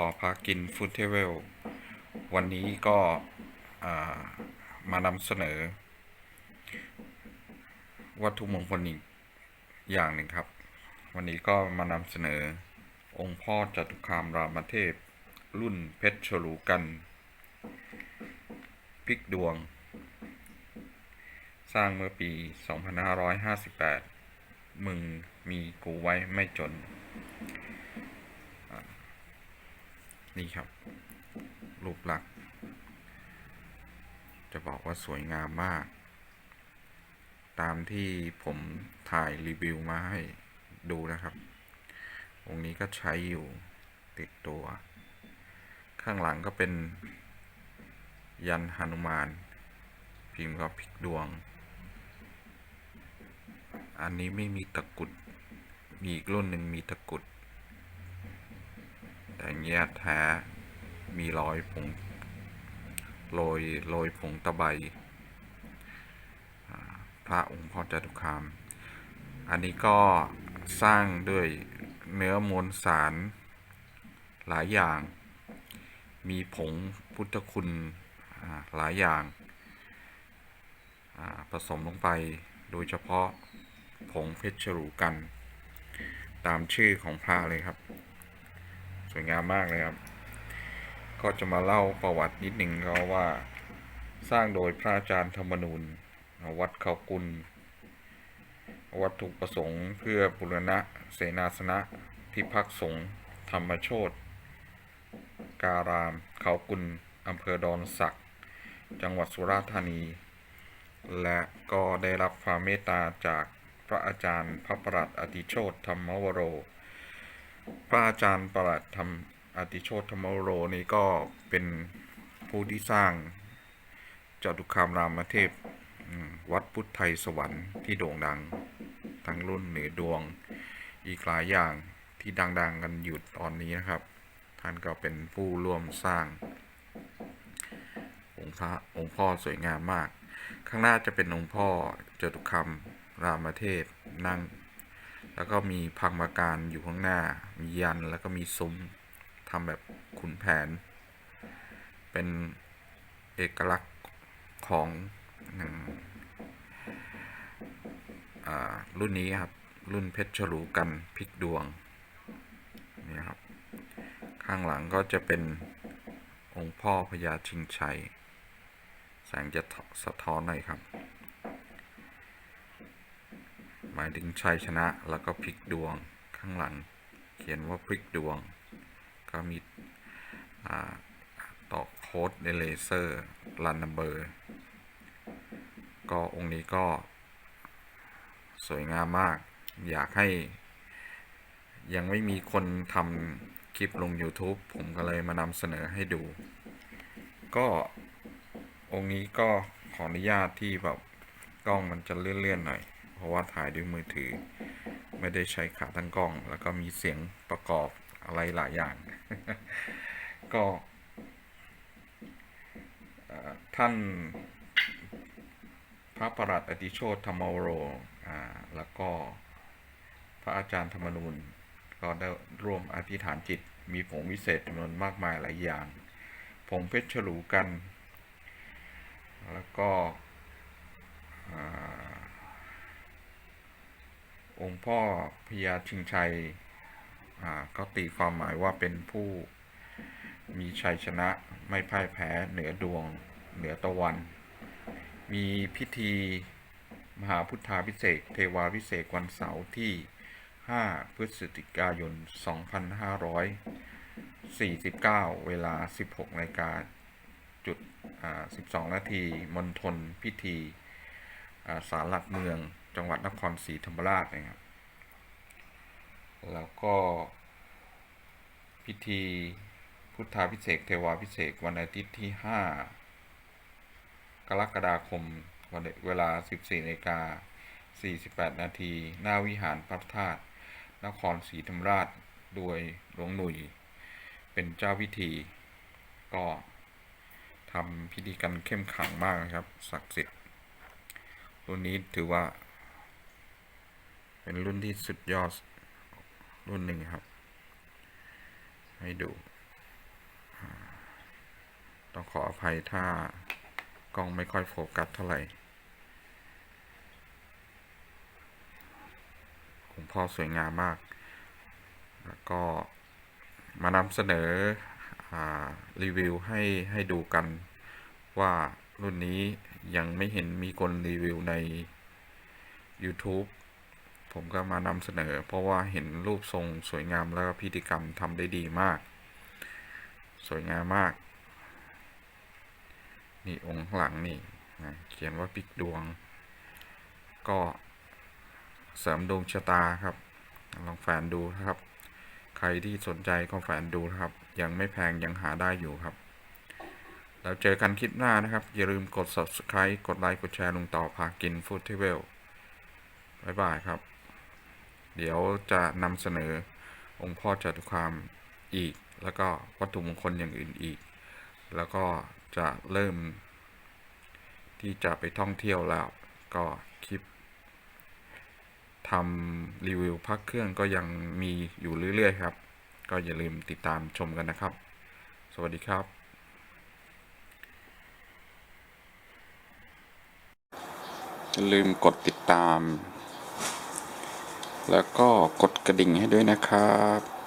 ต่อพากินฟูดเทเวลวันนี้ก็มานำเสนอ วัตถุมงคลอีกอย่างหนึ่งครับ วันนี้ก็มานำเสนอองค์พ่อจตุคามรามเทพ รุ่นเพชรฉลูกันพิกดวง สร้างเมื่อปี 2558 มึงมีกูไว้ไม่จน นี่ครับ รูปลักษณ์จะบอกว่าสวยงามมาก ตามที่ผมถ่ายรีวิวมาให้ดูนะครับ องค์นี้ก็ใช้อยู่ติดตัว ข้างหลังก็เป็นยันหนุมาน พิมพ์ก็พลิกดวง อันนี้ไม่มีตะกุด มีอีกรุ่นหนึ่งมีตะกุด รุดแต่เงี้ยแท้ มีรอยผงโรยโรยผงตะไบพระองค์พ่อจตุคาม อันนี้ก็สร้างด้วยเนื้อมวลสารหลายอย่าง มีผงพุทธคุณหลายอย่างผสมลงไปโดยเฉพาะผงเพชรฉลูกัน ตามชื่อของพระเลยครับ สวยงามมากเลยครับ ก็จะมาเล่าประวัตินิดหนึ่งก็ว่าสร้างโดยพระอาจารย์ธรรมนูญวัดเขากุล วัตถุประสงค์เพื่อบุรณะเสนาสนะที่พักสงฆ์ธรรมโชตการาม เขากุลอำเภอดอนสัก จังหวัดสุราษฎร์ธานี และก็ได้รับความเมตตาจากพระอาจารย์พระประหลัดอติโชตธรรมวโร พระอาจารย์ประหลัดธรรมอติโชตธรรมโรนี่ก็เป็นผู้ที่สร้างจตุคามรามเทพวัดพุทธไทยสวรรค์ที่โด่งดัง ทั้งรุ่นเหนือดวงอีกหลายอย่างที่ดัง ๆ กันอยู่ตอนนี้นะครับ ท่านก็เป็นผู้ร่วมสร้าง องค์พระองค์พ่อสวยงามมาก ข้างหน้าจะเป็นองค์พ่อจตุคามรามเทพนั่ง แล้วก็มีพังมาการอยู่ข้างหน้า มียันแล้วก็มีซุ้มทำแบบขุนแผน เป็นเอกลักษณ์ของอรุ่นนี้ครับ รุ่นเพชรฉลูกันพลิกดวงนี่ครับ ข้างหลังก็จะเป็นองค์พ่อพญาชิงชัย แสงจะสะท้อนหน่อยครับ หมายถึงชัยชนะแล้วก็พลิกดวงข้างหลัง เขียนว่าพลิกดวง ก็มีต่อโค้ดในเลเซอร์รันนัมเบอร์ก็องค์นี้ก็ สวยงามมาก อยากให้ ยังไม่มีคนทำคลิปลง YouTube ผมก็เลยมานำเสนอให้ดู ก็องค์นี้ก็ขออนุญาตที่แบบกล้องมันจะเลื่อนๆหน่อย เพราะว่าถ่ายด้วยมือถือ ไม่ได้ใช้ขาตั้งกล้อง แล้วก็มีเสียงประกอบอะไรหลายอย่าง ก็ท่านพระประหลัดอติโชตธรรมวโรอ่าแล้วก็พระอาจารย์ธรรมนูญก็ได้ร่วมอธิษฐานจิต มีผงวิเศษจำนวนมากมายหลายอย่าง ผงเพชรฉลูกัน แล้วก็ องค์พ่อพญาชิงชัยอ่าก็ตีความหมายว่าเป็นผู้มีชัยชนะไม่พ่ายแพ้เหนือดวงเหนือตะวัน มีพิธีมหาพุทธาพิเศษเทวาพิเศษวันเสาร์ที่ 5 พฤศจิกายน 2549 เวลา 16นาฬิกาจุดอ่า12 นาทีมณฑลพิธีอ่าศาลหลักเมือง จังหวัดนครศรีธรรมราชนะครับ แล้วก็พิธีพุทธาพิเศษเทวาพิเศษวันอาทิตย์ที่ 5 กรกฎาคมวันเวลา 14นาฬิกา48 นาที หน้าวิหารพระธาตุนครศรีธรรมราช โดยหลวงหนุ่ย เป็นเจ้าพิธี ก็ทำพิธีกันเข้มขังมากนะครับ ศักดิ์สิทธิ์รุ่นนี้ถือว่า เป็นรุ่นที่สุดยอด รุ่นหนึ่งครับ ให้ดู ต้องขออภัยถ้ากล้องไม่ค่อยโฟกัสเท่าไหร่องค์พ่อสวยงามมาก แล้วก็มานำเสนออรีวิวให้ให้ดูกันว่ารุ่นนี้ยังไม่เห็นมีคนรีวิวใน YouTube ผมก็มานำเสนอ เพราะว่าเห็นรูปทรงสวยงามแล้วก็พิธีกรรมทำได้ดีมาก สวยงามมาก นี่องค์หลังนี่นะเขียนว่าปิกดวง ก็เสริมดวงชะตาครับ ลองแฟนดูนะครับ ใครที่สนใจก็แฟนดูนะครับ ยังไม่แพงยังหาได้อยู่ครับ แล้วเจอกันคลิปหน้านะครับ อย่าลืมกด subscribe กดไลค์กดแชร์ลุงต่อพากินฟู้ดเทเวลบ๊ายบายครับ เดี๋ยวจะนำเสนอองค์พ่อจตุคามอีก แล้วก็วัตถุมงคลอย่างอื่นอีก แล้วก็จะเริ่ม ที่จะไปท่องเที่ยวแล้ว ก็คลิปทำรีวิวพักเครื่องก็ยังมีอยู่เรื่อยๆครับ ก็อย่าลืมติดตามชมกันนะครับ สวัสดีครับอย่าลืมกดติดตาม แล้วก็กดกระดิ่งให้ด้วยนะครับ